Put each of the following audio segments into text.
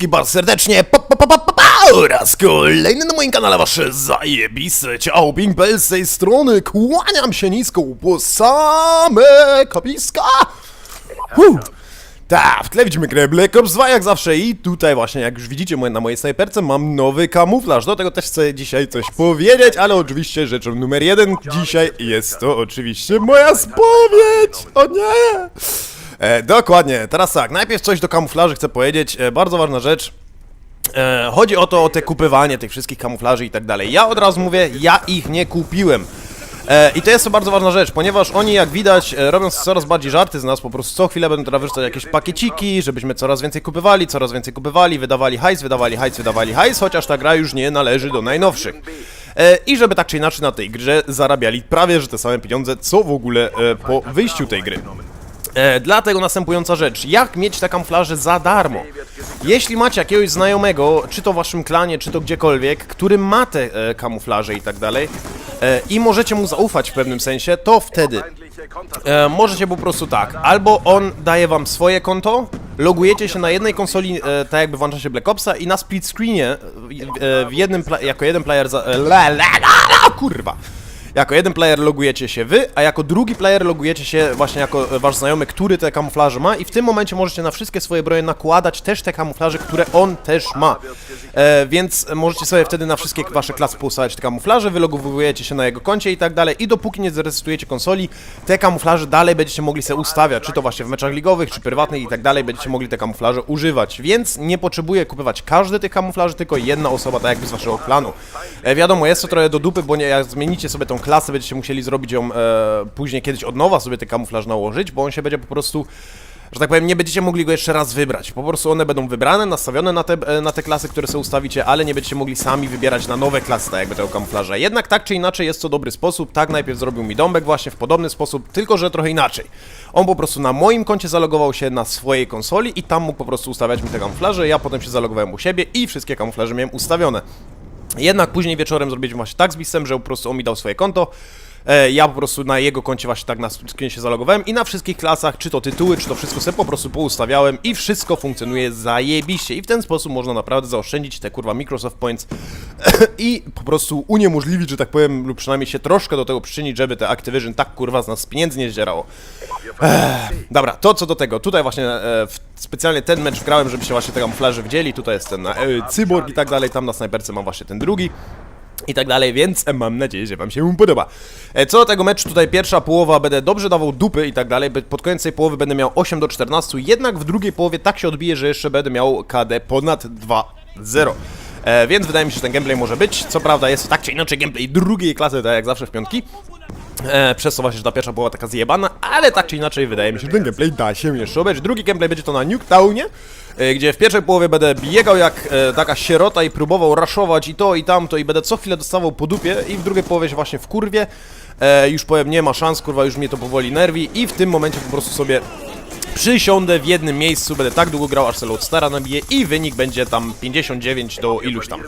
wszystkich bardzo serdecznie pa, pa, pa, pa, pa, pa, oraz kolejny na moim kanale wasze zajebiste ciao Pink Bell z tej strony kłaniam się nisko po same kapiska Huh. Tak, w tle widzimy grę Black Ops 2 jak zawsze i tutaj właśnie, jak już widzicie na mojej snajperce mam nowy kamuflaż. Do tego też chcę dzisiaj coś powiedzieć, ale oczywiście rzeczą numer jeden dzisiaj jest to oczywiście moja spowiedź! O nie! E, dokładnie, teraz tak, najpierw coś do kamuflaży chcę powiedzieć, e, bardzo ważna rzecz. E, chodzi o to, o te kupywanie tych wszystkich kamuflaży i tak dalej. Ja od razu mówię, ja ich nie kupiłem. E, I to jest bardzo ważna rzecz, ponieważ oni, jak widać, e, robią coraz bardziej żarty z nas, po prostu co chwilę będą teraz wrzucać jakieś pakieciki, żebyśmy coraz więcej kupywali, coraz więcej kupywali, wydawali hajs, wydawali hajs, wydawali hajs, chociaż ta gra już nie należy do najnowszych. E, I żeby tak czy inaczej na tej grze zarabiali prawie, że te same pieniądze, co w ogóle e, po wyjściu tej gry. E, dlatego następująca rzecz. Jak mieć te kamuflaże za darmo? Jeśli macie jakiegoś znajomego, czy to w waszym klanie, czy to gdziekolwiek, który ma te e, kamuflaże i tak dalej, e, i możecie mu zaufać w pewnym sensie, to wtedy e, możecie po prostu tak, albo on daje wam swoje konto, logujecie się na jednej konsoli, e, tak jakby włączacie Black Opsa i na split screenie, e, w jednym, pla- jako jeden player za... E, la, la, la, la, kurwa! Jako jeden player logujecie się wy, a jako drugi player logujecie się właśnie jako e, wasz znajomy, który te kamuflaże ma i w tym momencie możecie na wszystkie swoje broje nakładać też te kamuflaże, które on też ma. E, więc możecie sobie wtedy na wszystkie wasze klasy poustawiać te kamuflaże, wylogowujecie się na jego koncie i tak dalej i dopóki nie zresetujecie konsoli, te kamuflaże dalej będziecie mogli sobie ustawiać, czy to właśnie w meczach ligowych, czy prywatnych i tak dalej, będziecie mogli te kamuflaże używać, więc nie potrzebuje kupywać każdy tych kamuflaży, tylko jedna osoba, tak jakby z waszego planu. E, wiadomo, jest to trochę do dupy, bo nie, jak zmienicie sobie tą klasę, będziecie musieli zrobić ją e, później kiedyś od nowa sobie ten kamuflaż nałożyć, bo on się będzie po prostu że tak powiem, nie będziecie mogli go jeszcze raz wybrać. Po prostu one będą wybrane, nastawione na te, e, na te klasy, które sobie ustawicie, ale nie będziecie mogli sami wybierać na nowe klasy, tak jakby tego kamuflaża. Jednak tak czy inaczej jest to dobry sposób. Tak najpierw zrobił mi Dąbek właśnie w podobny sposób, tylko że trochę inaczej. On po prostu na moim koncie zalogował się na swojej konsoli i tam mógł po prostu ustawiać mi te kamuflaże. Ja potem się zalogowałem u siebie i wszystkie kamuflaże miałem ustawione. Jednak później wieczorem zrobiliśmy właśnie tak z Bisem, że po prostu on mi dał swoje konto. E, ja po prostu na jego koncie właśnie tak na screenie się zalogowałem i na wszystkich klasach, czy to tytuły, czy to wszystko sobie po prostu poustawiałem i wszystko funkcjonuje zajebiście. I w ten sposób można naprawdę zaoszczędzić te kurwa Microsoft Points i po prostu uniemożliwić, że tak powiem, lub przynajmniej się troszkę do tego przyczynić, żeby te Activision tak kurwa z nas pieniędzy nie zdzierało. Dobra, to co do tego, tutaj właśnie e, specjalnie ten mecz grałem, żeby się właśnie te kamuflaże wdzieli, tutaj jest ten e, cyborg i tak dalej, tam na snajperce mam właśnie ten drugi i tak dalej, więc mam nadzieję, że wam się podoba. E, Co do tego meczu, tutaj pierwsza połowa będę dobrze dawał dupy i tak dalej, pod koniec tej połowy będę miał 8 do 14, jednak w drugiej połowie tak się odbije, że jeszcze będę miał KD ponad 2-0. E, więc wydaje mi się, że ten gameplay może być. Co prawda jest tak czy inaczej gameplay drugiej klasy, tak jak zawsze w piątki. E, przez co właśnie, że ta pierwsza była taka zjebana, ale tak czy inaczej wydaje mi się, że ten gameplay da się jeszcze obejrzeć. Drugi gameplay będzie to na Nuketownie, gdzie w pierwszej połowie będę biegał jak e, taka sierota i próbował raszować i to i tamto i będę co chwilę dostawał po dupie i w drugiej połowie się właśnie w kurwie. E, już powiem, nie ma szans, kurwa, już mnie to powoli nerwi i w tym momencie po prostu sobie przysiądę w jednym miejscu, będę tak długo grał, aż se Loadstara nabije i wynik będzie tam 59 do iluś tam.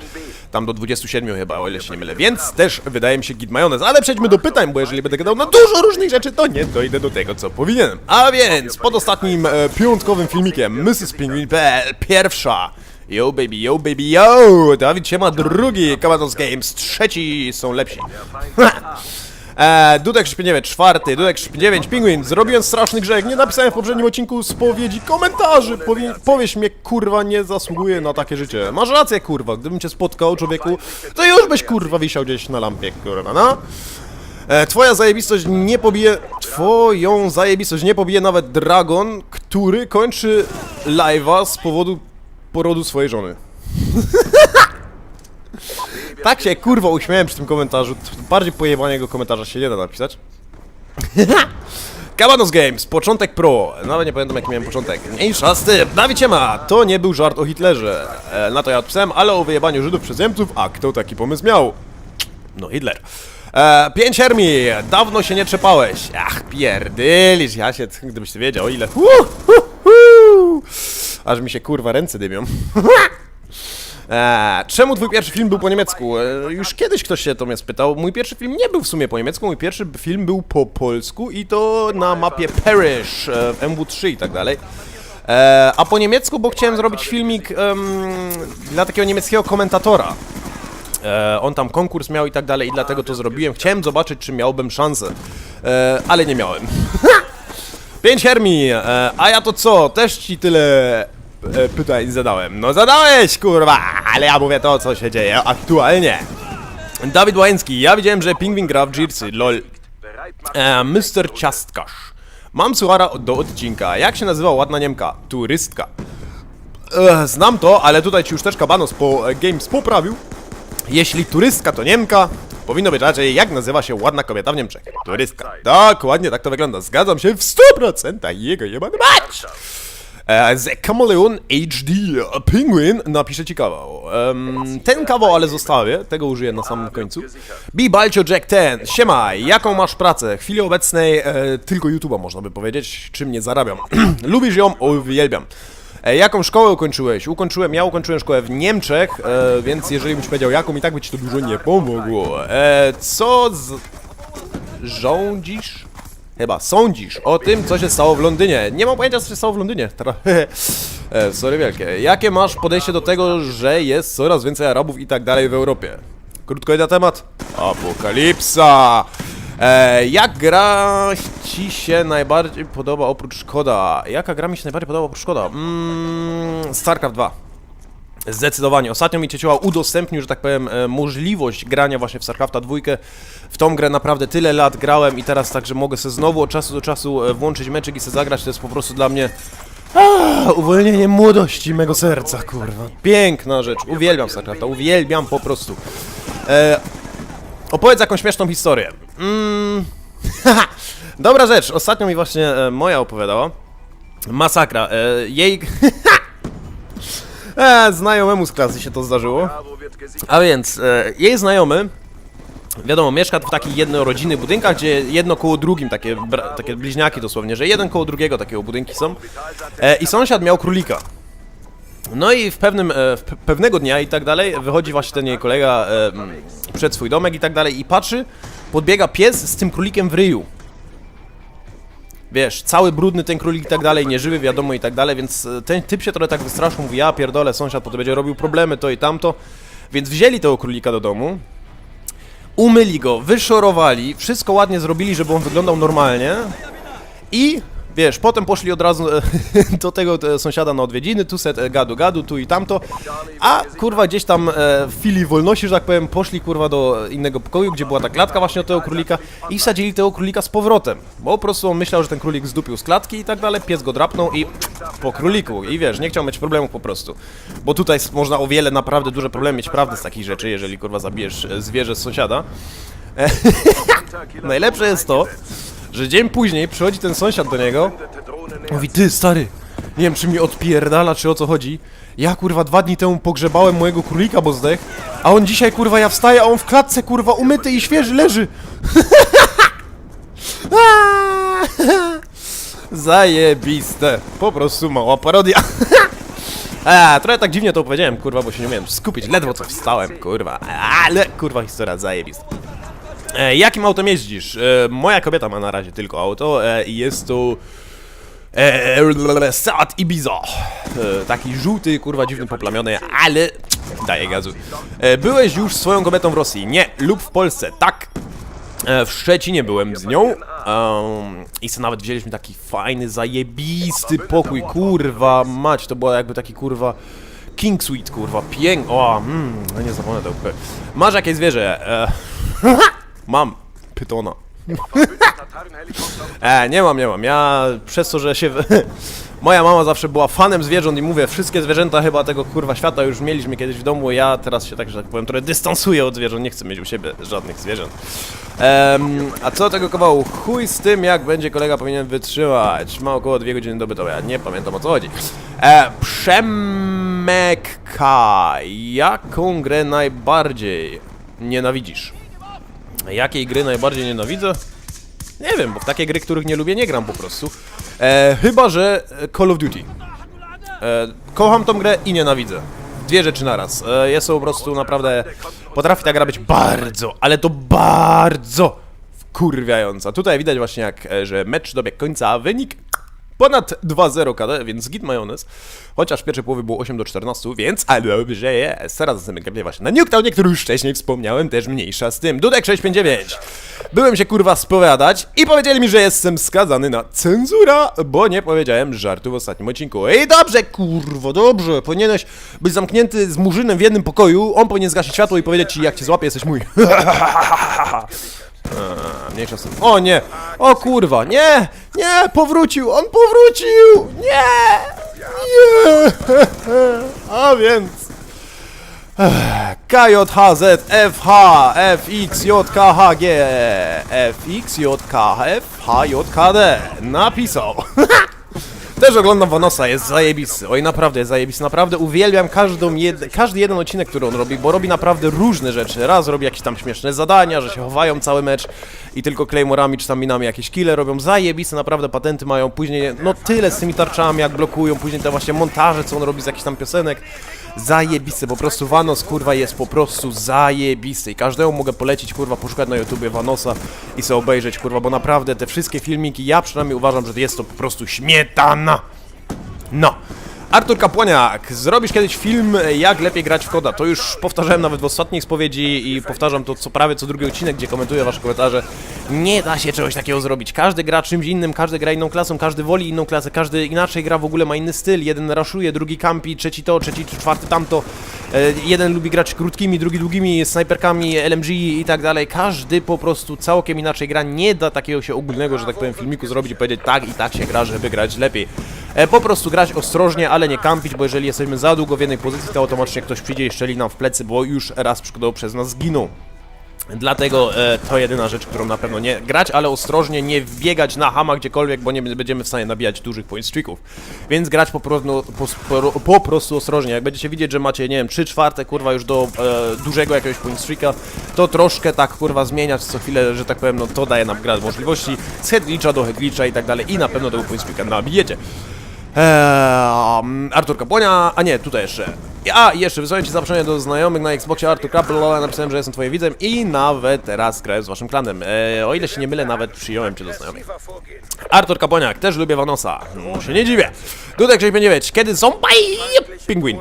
Tam do 27 chyba, o ile się nie mylę. Więc też wydaje mi się git majonez. Ale przejdźmy do pytań, bo jeżeli będę gadał na dużo różnych rzeczy, to nie dojdę do tego, co powinienem. A więc, pod ostatnim e, piątkowym filmikiem Mrs. Penguin.pl pierwsza. Yo baby, yo baby, yo! Dawid Siema drugi, Kamados Games trzeci są lepsi. Eee, Dudek 69, czwarty, Dudek 69, Pingwin, zrobiłem straszny grzech, nie napisałem w poprzednim odcinku spowiedzi komentarzy, Powie, powieść mnie, kurwa, nie zasługuje na takie życie. Masz rację, kurwa, gdybym cię spotkał, człowieku, to już byś, kurwa, wisiał gdzieś na lampie, kurwa, no. E, twoja zajebistość nie pobije, twoją zajebistość nie pobije nawet Dragon, który kończy live'a z powodu porodu swojej żony. Tak się kurwa uśmiałem przy tym komentarzu. Bardziej pojebanego komentarza się nie da napisać. Kabanos Games, początek pro. Nawet nie pamiętam jaki miałem początek. Mniejsza z tym. Dawid ma. To nie był żart o Hitlerze. E, na to ja odpisałem, ale o wyjebaniu Żydów przez Niemców, a kto taki pomysł miał? No Hitler. E, pięć Hermi, dawno się nie trzepałeś. Ach, pierdylisz, ja się, gdybyś ty wiedział, ile. Uh, uh, uh. Aż mi się kurwa ręce dymią. Eee, czemu twój pierwszy film był po niemiecku? Eee, już kiedyś ktoś się to mnie spytał. Mój pierwszy film nie był w sumie po niemiecku, mój pierwszy film był po polsku i to na mapie Parish, e, w MW3 i tak dalej. E, a po niemiecku, bo chciałem zrobić filmik dla takiego niemieckiego komentatora. E, on tam konkurs miał i tak dalej i dlatego to zrobiłem. Chciałem zobaczyć, czy miałbym szansę, e, ale nie miałem. Pięć Hermi, e, a ja to co? Też ci tyle e, pytań zadałem. No zadałeś, kurwa, ale ja mówię to, co się dzieje aktualnie. Dawid Łański, ja widziałem, że Pingwin gra w Jersey, lol. E, Mr. Ciastkarz. Mam suchara do odcinka. Jak się nazywa ładna Niemka? Turystka. E, znam to, ale tutaj ci już też Kabanos po e, Games poprawił. Jeśli turystka to Niemka, powinno być raczej jak nazywa się ładna kobieta w Niemczech. Turystka. Dokładnie tak to wygląda. Zgadzam się w 100% jego jebany mać! The Chameleon HD Penguin napisze ci kawał. Em, ten kawał ale zostawię, tego użyję na samym końcu. Be Balcio Jack 10, siema, jaką masz pracę? W chwili obecnej e, tylko YouTube'a można by powiedzieć, czym nie zarabiam. Lubisz ją? Uwielbiam. E, jaką szkołę ukończyłeś? Ukończyłem, ja ukończyłem szkołę w Niemczech, e, więc jeżeli byś powiedział jaką i tak by ci to dużo nie pomogło. E, co z... rządzisz? Chyba sądzisz o tym, co się stało w Londynie. Nie mam pojęcia, co się stało w Londynie. E, sorry wielkie. Jakie masz podejście do tego, że jest coraz więcej Arabów i tak dalej w Europie? Krótko na temat. Apokalipsa! E, jak gra ci się najbardziej podoba oprócz Szkoda? Jaka gra mi się najbardziej podoba oprócz Szkoda? Mm, StarCraft 2. Zdecydowanie. Ostatnio mi Ciecioła udostępnił, że tak powiem, e, możliwość grania właśnie w StarCrafta 2. W tą grę naprawdę tyle lat grałem i teraz także mogę sobie znowu od czasu do czasu e, włączyć meczek i sobie zagrać. To jest po prostu dla mnie a, uwolnienie młodości mego serca, kurwa. Piękna rzecz. Uwielbiam StarCrafta, uwielbiam po prostu. E, opowiedz jakąś śmieszną historię. Mm, Dobra rzecz. Ostatnio mi właśnie e, moja opowiadała. Masakra. E, jej... E, znajomemu z klasy się to zdarzyło. A więc, e, jej znajomy, wiadomo, mieszka w takich jednorodzinnych budynkach, gdzie jedno koło drugim, takie, takie bliźniaki dosłownie, że jeden koło drugiego takiego budynki są. E, I sąsiad miał królika. No i w pewnym, e, w pe- pewnego dnia i tak dalej, wychodzi właśnie ten jej kolega e, przed swój domek i tak dalej i patrzy, podbiega pies z tym królikiem w ryju. Wiesz, cały brudny ten królik i tak dalej, nieżywy wiadomo i tak dalej, więc e, ten typ się trochę tak wystraszył, mówi ja pierdolę, sąsiad potem będzie robił problemy, to i tamto. Więc wzięli tego królika do domu, umyli go, wyszorowali, wszystko ładnie zrobili, żeby on wyglądał normalnie i wiesz, potem poszli od razu e, do tego e, sąsiada na odwiedziny, tu set e, gadu gadu, tu i tamto, a kurwa gdzieś tam w chwili wolności, że tak powiem, poszli kurwa do innego pokoju, gdzie była ta klatka właśnie od tego królika i wsadzili tego królika z powrotem, bo po prostu on myślał, że ten królik zdupił z klatki i tak dalej, pies go drapnął i po króliku. I wiesz, nie chciał mieć problemów po prostu, bo tutaj można o wiele naprawdę duże problemy mieć prawdę z takich rzeczy, jeżeli kurwa zabijesz zwierzę z sąsiada. Najlepsze jest to, że dzień później przychodzi ten sąsiad do niego Mówi, ty stary, nie wiem czy mi odpierdala, czy o co chodzi. Ja kurwa dwa dni temu pogrzebałem mojego królika, bo zdech, a on dzisiaj kurwa ja wstaję, a on w klatce kurwa umyty i świeży leży. Zajebiste. Po prostu mała parodia. A, trochę tak dziwnie to opowiedziałem, kurwa, bo się nie umiałem skupić. Ledwo co wstałem, kurwa. Ale kurwa historia zajebista. E, jakim autem jeździsz? E, moja kobieta ma na razie tylko auto e, i jest to e, Seat Ibiza. E, taki żółty, kurwa dziwny, poplamiony, ale daje gazu. E, byłeś już swoją kobietą w Rosji? Nie. Lub w Polsce? Tak. E, w Szczecinie byłem z nią i co nawet wzięliśmy taki fajny, zajebisty pokój, kurwa mać, to było jakby taki kurwa King Suite, kurwa, pięk... O, mm, no nie zapomnę tego. Masz jakieś zwierzę? E, mam. Pytona. E, nie mam, nie mam. Ja przez to, że się. Moja mama zawsze była fanem zwierząt i mówię, wszystkie zwierzęta chyba tego kurwa świata już mieliśmy kiedyś w domu. Ja teraz się tak, że tak powiem, trochę dystansuję od zwierząt. Nie chcę mieć u siebie żadnych zwierząt. Em, a co tego kawału? Chuj z tym, jak będzie kolega powinien wytrzymać. Ma około 2 godziny dobyto. Ja nie pamiętam o co chodzi. E, Przemek K. Jaką grę najbardziej nienawidzisz? Jakiej gry najbardziej nienawidzę? Nie wiem, bo w takie gry, których nie lubię, nie gram po prostu. E, chyba, że Call of Duty. E, kocham tą grę i nienawidzę. Dwie rzeczy naraz. E, jest to po prostu naprawdę... Potrafi ta gra być bardzo, ale to bardzo wkurwiająca. Tutaj widać właśnie jak, e, że mecz dobiegł końca, a wynik Ponad 2-0 KD, więc git majonez. Chociaż w pierwszej połowie było 8 do 14, więc ale dobrze jest. Teraz zamykam właśnie na Nuketownie, który już wcześniej wspomniałem, też mniejsza z tym. Dudek 659. Byłem się kurwa spowiadać i powiedzieli mi, że jestem skazany na cenzura, bo nie powiedziałem żartu w ostatnim odcinku. I dobrze, kurwo, dobrze. Powinieneś być zamknięty z murzynem w jednym pokoju, on powinien zgasić światło i powiedzieć ci, jak cię złapie, jesteś mój. A, Mniejsza z tym. O nie! O kurwa! Nie! Nie! Powrócił! On powrócił! Nie! Nie! A więc... Ech, KJHZ FH FXJKHG FXJKF napisał. Też oglądam Vanosa, jest zajebisty. Oj, naprawdę jest zajebisty. Naprawdę uwielbiam każdą jed... każdy jeden odcinek, który on robi, bo robi naprawdę różne rzeczy. Raz robi jakieś tam śmieszne zadania, że się chowają cały mecz i tylko claymorami czy tam minami jakieś kile robią. Zajebiste, naprawdę patenty mają. Później, no tyle z tymi tarczami, jak blokują. Później te właśnie montaże, co on robi z jakichś tam piosenek. Zajebisty, po prostu Vanos, kurwa, jest po prostu zajebisty. I każdemu mogę polecić, kurwa, poszukać na YouTubie Vanosa i sobie obejrzeć, kurwa, bo naprawdę te wszystkie filmiki, ja przynajmniej uważam, że jest to po prostu śmietana. No. Artur Kapłaniak, zrobisz kiedyś film jak lepiej grać w koda. To już powtarzałem nawet w ostatniej spowiedzi i powtarzam to co prawie co drugi odcinek, gdzie komentuję wasze komentarze. Nie da się czegoś takiego zrobić. Każdy gra czymś innym, każdy gra inną klasą, każdy woli inną klasę, każdy inaczej gra, w ogóle ma inny styl. Jeden raszuje, drugi kampi, trzeci to, trzeci czwarty tamto. E, jeden lubi grać krótkimi, drugi długimi snajperkami, LMG i tak dalej. Każdy po prostu całkiem inaczej gra. Nie da takiego się ogólnego, że tak powiem, filmiku zrobić i powiedzieć tak i tak się gra, żeby grać lepiej. E, po prostu grać ostrożnie, ale nie kampić, bo jeżeli jesteśmy za długo w jednej pozycji, to automatycznie ktoś przyjdzie i strzeli nam w plecy, bo już raz przykładowo przez nas zginął. Dlatego e, to jedyna rzecz, którą na pewno nie grać, ale ostrożnie, nie wbiegać na hama gdziekolwiek, bo nie będziemy w stanie nabijać dużych point streaków. Więc grać po, prostu- po, po, prostu ostrożnie. Jak będziecie widzieć, że macie, nie wiem, 3 czwarte, kurwa, już do e, dużego jakiegoś point streaka, to troszkę tak, kurwa, zmieniać co chwilę, że tak powiem, no to daje nam gra możliwości z headglitcha do headglitcha i tak dalej i na pewno tego point streaka nabijecie. Eee, Artur Kapłonia, a nie, tutaj jeszcze. A, jeszcze wysłałem Ci zaproszenie do znajomych na Xboxie Artur Kapłonia, napisałem, że jestem Twoim widzem i nawet teraz grałem z Waszym klanem. Eee, o ile się nie mylę, nawet przyjąłem Cię do znajomych. Artur Kapłoniak, też lubię Vanosa. No, się nie dziwię. Dudek 659, kiedy zombie Pingwin.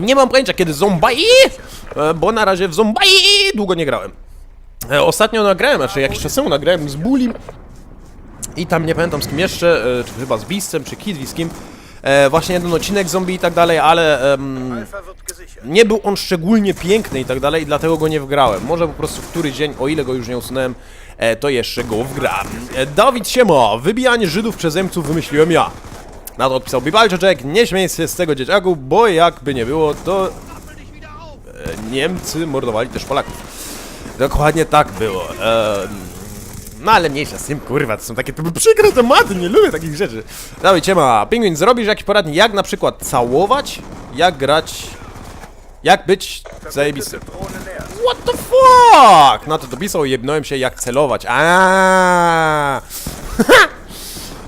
Nie mam pojęcia, kiedy zombie, e, bo na razie w zombie długo nie grałem. E, Ostatnio nagrałem, znaczy jakiś czas temu nagrałem z Bulim i tam nie pamiętam z kim jeszcze, e, czy chyba z Beastem, czy Kidwi z kim. E, właśnie jeden odcinek zombie i tak dalej, ale em, nie był on szczególnie piękny i tak dalej, i dlatego go nie wgrałem. Może po prostu w któryś dzień, o ile go już nie usunąłem, e, to jeszcze go wgram. E, Dawid Siemo, wybijanie Żydów przez Niemców wymyśliłem ja. Na to odpisał Bibalczek, nie śmiej się z tego dzieciaku, bo jakby nie było, to e, Niemcy mordowali też Polaków. Dokładnie tak było. Em, no ale mniejsza z tym, kurwa, to są takie przykre tematy, nie lubię takich rzeczy. Dawaj, ciema, Pingwin, zrobisz jakiś poradnik, jak na przykład całować, jak grać, jak być zajebistym. What the fuck? Na to dopisał i jebnąłem się, jak celować. Aaaa.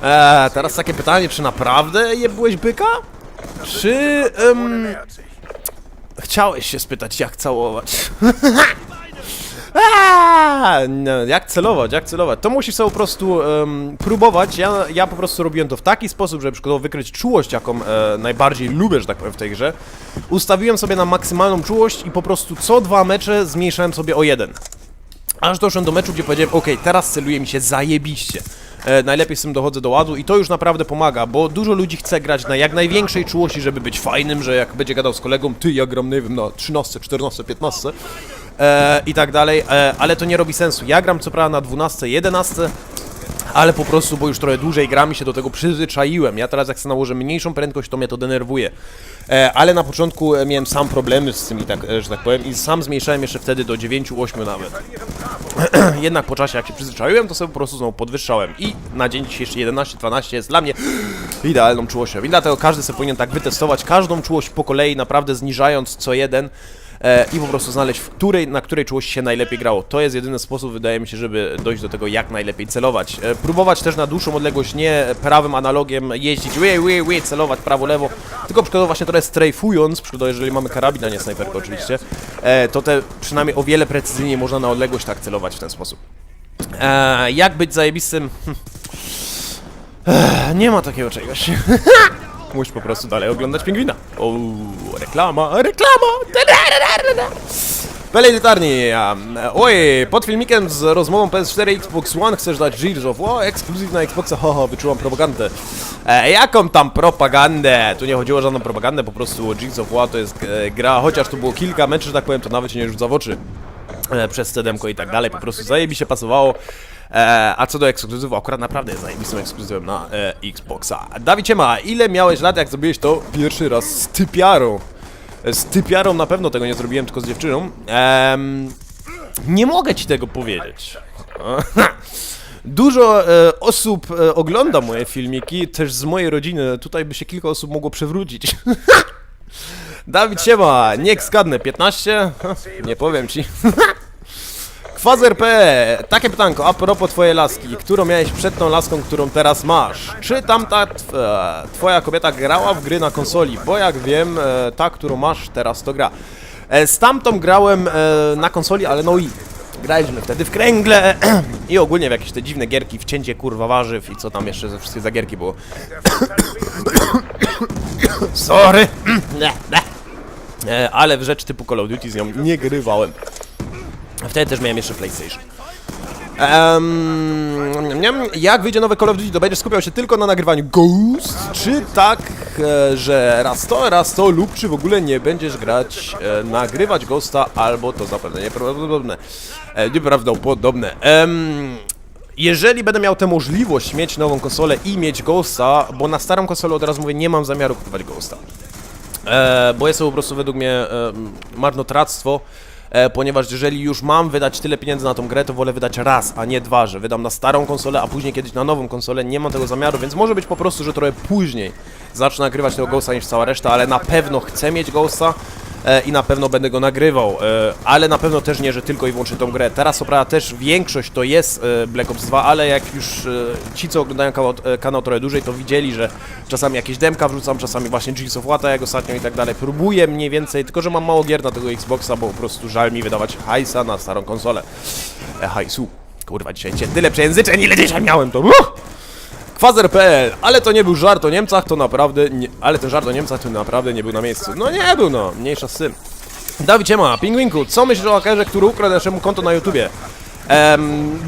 eee, teraz takie pytanie, czy naprawdę jebłeś byka? Czy... em, chciałeś się spytać, jak całować? No, jak celować, jak celować? To musisz sobie po prostu em, próbować. Ja, ja po prostu robiłem to w taki sposób, żeby przykładowo wykryć czułość, jaką e, najbardziej lubię, że tak powiem, w tej grze. Ustawiłem sobie na maksymalną czułość i po prostu co dwa mecze zmniejszałem sobie o jeden. Aż doszedłem do meczu, gdzie powiedziałem, ok, teraz celuje mi się zajebiście. E, najlepiej z tym dochodzę do ładu i to już naprawdę pomaga, bo dużo ludzi chce grać na jak największej czułości, żeby być fajnym, że jak będzie gadał z kolegą, ty, ja gram, nie wiem, na 13, 14, 15 e, i tak dalej, e, ale to nie robi sensu. Ja gram co prawda na 12, 11, ale po prostu, bo już trochę dłużej gram i się do tego przyzwyczaiłem. Ja teraz jak sobie nałożę mniejszą prędkość, to mnie to denerwuje. E, ale na początku e, miałem sam problemy z tym, i tak, e, że tak powiem, i sam zmniejszałem jeszcze wtedy do 9, 8 nawet. Jednak po czasie, jak się przyzwyczaiłem, to sobie po prostu znowu podwyższałem. I na dzień dzisiejszy 11, 12 jest dla mnie idealną czułością. I dlatego każdy sobie powinien tak wytestować każdą czułość po kolei, naprawdę zniżając co jeden e, i po prostu znaleźć, w której, na której czułości się najlepiej grało. To jest jedyny sposób, wydaje mi się, żeby dojść do tego, jak najlepiej celować. E, próbować też na dłuższą odległość, nie prawym analogiem jeździć, ły, ły, ły, celować prawo, lewo, tylko przykładowo właśnie trochę strajfując, przykładowo jeżeli mamy karabin, a nie snajperkę oczywiście, e, to te przynajmniej o wiele precyzyjniej można na odległość tak celować w ten sposób. E, jak być zajebistym? Ech, nie ma takiego czegoś. Musisz po prostu dalej oglądać pingwina. O, reklama, reklama! Pelej Litarni, um, oj, pod filmikiem z rozmową PS4 Xbox One chcesz dać Gears of War, ekskluzyw na Xboxa, haha, wyczułam propagandę. E, jaką tam propagandę? Tu nie chodziło o żadną propagandę, po prostu Gears of War to jest e, gra, chociaż tu było kilka meczów, że tak powiem, to nawet się nie rzuca w oczy e, przez cedemko i tak dalej, po prostu zajebi się pasowało. E, a co do ekskluzywu, akurat naprawdę jest zajebistym ekskluzywem na e, Xboxa. Dawidzie ma, ile miałeś lat, jak zrobiłeś to pierwszy raz z typiarą? Z typiarą na pewno tego nie zrobiłem, tylko z dziewczyną. Nie mogę ci tego powiedzieć. Dużo e, osób e, ogląda moje filmiki, też z mojej rodziny. Tutaj by się kilka osób mogło przewrócić. Dawid Siema, niech skadnę, 15? Nie powiem ci. Kwazer P. Takie pytanko, a propos twojej laski. Którą miałeś przed tą laską, którą teraz masz? Czy tamta tw e, twoja kobieta grała w gry na konsoli? Bo jak wiem, e, ta, którą masz teraz, to gra. E, z tamtą grałem na konsoli, ale no i graliśmy wtedy w kręgle i ogólnie w jakieś te dziwne gierki, w cięcie kurwa warzyw i co tam jeszcze ze wszystkie za gierki było. Sorry. Ale w rzecz typu Call of Duty z nią nie grywałem. Wtedy też miałem jeszcze PlayStation. Um, jak wyjdzie nowe Call of Duty, to będziesz skupiał się tylko na nagrywaniu Ghost? Czy tak, e, że raz to, raz to, lub czy w ogóle nie będziesz grać, e, nagrywać Ghosta, albo to zapewne nieprawdopodobne. E, nieprawdopodobne. Em, jeżeli będę miał tę możliwość mieć nową konsolę i mieć Ghosta, bo na starą konsolę od razu mówię, nie mam zamiaru kupować Ghosta. E, bo jest to po prostu według mnie e, marnotrawstwo, e, ponieważ jeżeli już mam wydać tyle pieniędzy na tą grę, to wolę wydać raz, a nie dwa, że wydam na starą konsolę, a później kiedyś na nową konsolę, nie mam tego zamiaru, więc może być po prostu, że trochę później zacznę nagrywać tego Ghosta niż cała reszta, ale na pewno chcę mieć Ghosta, i na pewno będę go nagrywał, e, ale na pewno też nie, że tylko i wyłącznie tą grę. Teraz prawda też większość to jest e, Black Ops 2, ale jak już e, ci, co oglądają kanał, e, kanał trochę dłużej, to widzieli, że czasami jakieś demka wrzucam, czasami właśnie Gears of War, jak ostatnio i tak dalej. Próbuję mniej więcej, tylko że mam mało gier na tego Xboxa, bo po prostu żal mi wydawać hajsa na starą konsolę. E, hajsu. Kurwa, dzisiaj tyle przejęzyczeń, ile dzisiaj miałem, to... Uh! Kwazer.pl, ale to nie był żart o Niemcach, to naprawdę nie, ale ten żart o Niemcach to naprawdę nie był na miejscu. No nie był no, mniejsza z tym. Dawid Ciema, Pingwinku, co myślisz o hakerze, który ukradł naszemu konto na YouTubie?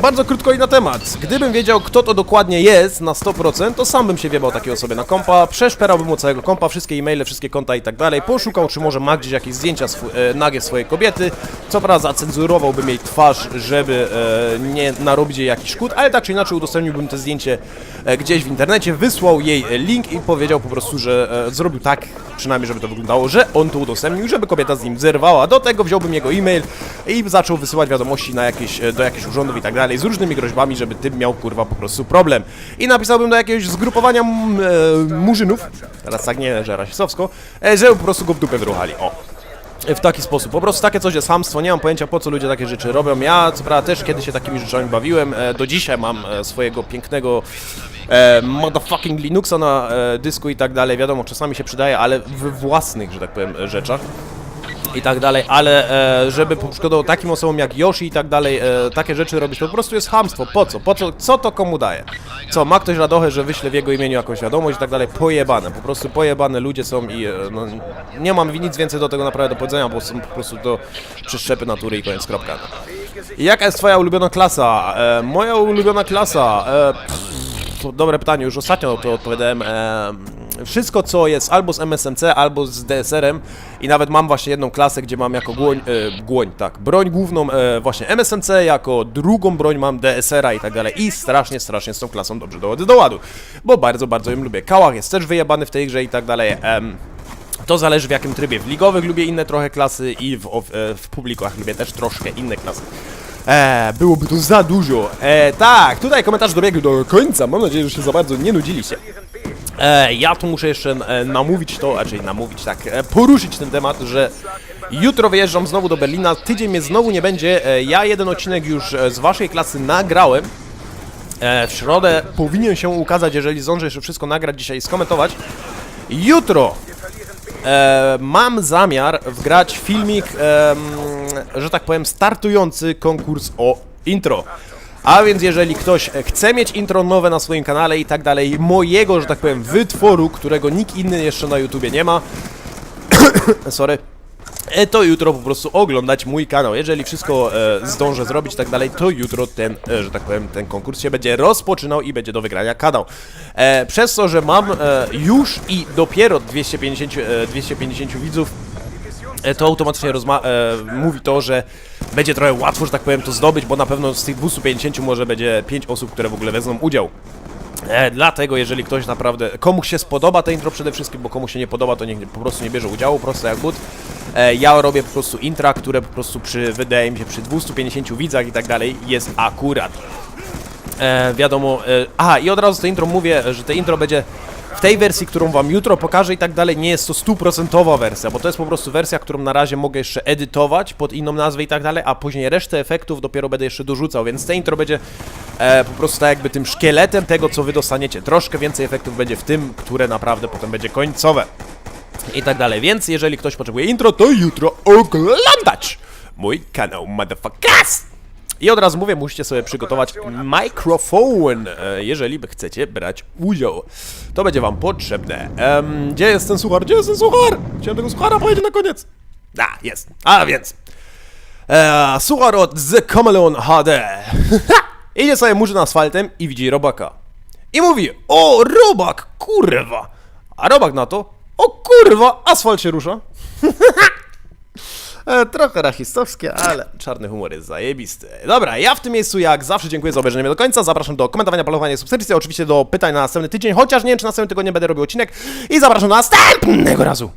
Bardzo krótko i na temat. Gdybym wiedział, kto to dokładnie jest na 100%, to sam bym się wiebał takiej osobie na kompa, przeszperałbym mu całego kompa, wszystkie e-maile, wszystkie konta i tak dalej, poszukał, czy może ma gdzieś jakieś zdjęcia swu- e, nagie swojej kobiety, co prawda zacenzurowałbym jej twarz, żeby e, nie narobić jej jakichś szkód, ale tak czy inaczej udostępniłbym to zdjęcie e, gdzieś w internecie, wysłał jej e, link i powiedział po prostu, że e, zrobił tak, przynajmniej żeby to wyglądało, że on to udostępnił, żeby kobieta z nim zerwała. Do tego wziąłbym jego e-mail i zaczął wysyłać wiadomości na jakieś, e, do jakichś urządów i tak dalej, z różnymi groźbami, żeby tym miał kurwa po prostu problem. I napisałbym do jakiegoś zgrupowania m, e, murzynów, teraz tak nie, że rasistowsko, e, żeby po prostu go w dupę wyruchali. O. W taki sposób. Po prostu takie coś jest hamstwo, nie mam pojęcia po co ludzie takie rzeczy robią. Ja co prawda też kiedyś się takimi rzeczami bawiłem. E, do dzisiaj mam e, swojego pięknego e, motherfucking Linuxa na e, dysku i tak dalej. Wiadomo, czasami się przydaje, ale w własnych, że tak powiem, rzeczach i tak dalej, ale e, żeby przykładowo takim osobom jak Yoshi i tak dalej, e, takie rzeczy robić, to po prostu jest hamstwo. Po co? Po co? Co to komu daje? Co, ma ktoś radochę, że wyśle w jego imieniu jakąś wiadomość i tak dalej? Pojebane, po prostu pojebane ludzie są i e, no, nie mam nic więcej do tego naprawdę do powiedzenia, bo są po prostu to przeszczepy natury i koniec, kropka. I jaka jest twoja ulubiona klasa? E, moja ulubiona klasa? E, pff, to dobre pytanie, już ostatnio to odpowiadałem. E, wszystko, co jest albo z MSMC, albo z DSR-em i nawet mam właśnie jedną klasę, gdzie mam jako głoń, e, głoń tak, broń główną e, właśnie MSMC, jako drugą broń mam DSR-a i tak dalej i strasznie, strasznie z tą klasą dobrze dochodzę do ładu, bo bardzo, bardzo ją lubię. Kałach jest też wyjebany w tej grze i tak dalej. Em, to zależy w jakim trybie. W ligowych lubię inne trochę klasy i w, of- e, w publikach lubię też troszkę inne klasy. Eee, byłoby to za dużo. Eee, tak, tutaj komentarz dobiegł do końca. Mam nadzieję, że się za bardzo nie nudziliście. E, ja tu muszę jeszcze e, namówić to, raczej namówić, tak, e, poruszyć ten temat, że jutro wyjeżdżam znowu do Berlina, tydzień mnie znowu nie będzie, e, ja jeden odcinek już e, z waszej klasy nagrałem, e, w środę powinien się ukazać, jeżeli zdążę jeszcze wszystko nagrać dzisiaj i skomentować. Jutro e, mam zamiar wgrać filmik, em, że tak powiem, startujący konkurs o intro. A więc jeżeli ktoś chce mieć intro nowe na swoim kanale i tak dalej, mojego, że tak powiem, wytworu, którego nikt inny jeszcze na YouTubie nie ma, sorry, e, to jutro po prostu oglądać mój kanał. Jeżeli wszystko e, zdążę zrobić i tak dalej, to jutro ten, e, że tak powiem, ten konkurs się będzie rozpoczynał i będzie do wygrania kanał. E, przez to, że mam e, już i dopiero 250, e, 250 widzów, to automatycznie e, mówi to, że będzie trochę łatwo, że tak powiem, to zdobyć, bo na pewno z tych 250 może będzie 5 osób, które w ogóle wezmą udział. E, dlatego, jeżeli ktoś naprawdę, komuś się spodoba to intro przede wszystkim, bo komu się nie podoba, to niech nie, po prostu nie bierze udziału, prosto jak but. E, ja robię po prostu intra, które po prostu przy, wydaje mi się, przy 250 widzach i tak dalej jest akurat. E, wiadomo, e, aha i od razu to intro mówię, że to intro będzie w tej wersji, którą wam jutro pokażę i tak dalej, nie jest to stuprocentowa wersja, bo to jest po prostu wersja, którą na razie mogę jeszcze edytować pod inną nazwę i tak dalej, a później resztę efektów dopiero będę jeszcze dorzucał, więc te intro będzie e, po prostu tak jakby tym szkieletem tego, co wy dostaniecie. Troszkę więcej efektów będzie w tym, które naprawdę potem będzie końcowe i tak dalej, więc jeżeli ktoś potrzebuje intro, to jutro oglądać mój kanał Motherfuckers! I od razu mówię, musicie sobie przygotować mikrofon, e, jeżeli chcecie brać udział. To będzie wam potrzebne. Gdzie jest ten suchar? Gdzie jest ten suchar? Chciałem tego suchara powiedzieć na koniec. A, jest. A więc. E, suchar od The Chameleon HD. Idzie sobie murzyn asfaltem i widzi robaka. I mówi, o, robak, kurwa. A robak na to, o kurwa, asfalt się rusza. E, trochę rasistowskie, ale czarny humor jest zajebisty. Dobra, ja w tym miejscu jak zawsze dziękuję za obejrzenie do końca. Zapraszam do komentowania, polowania subskrypcji, oczywiście do pytań na następny tydzień, chociaż nie wiem, czy następny tygodnie będę robił odcinek. I zapraszam do następnego razu.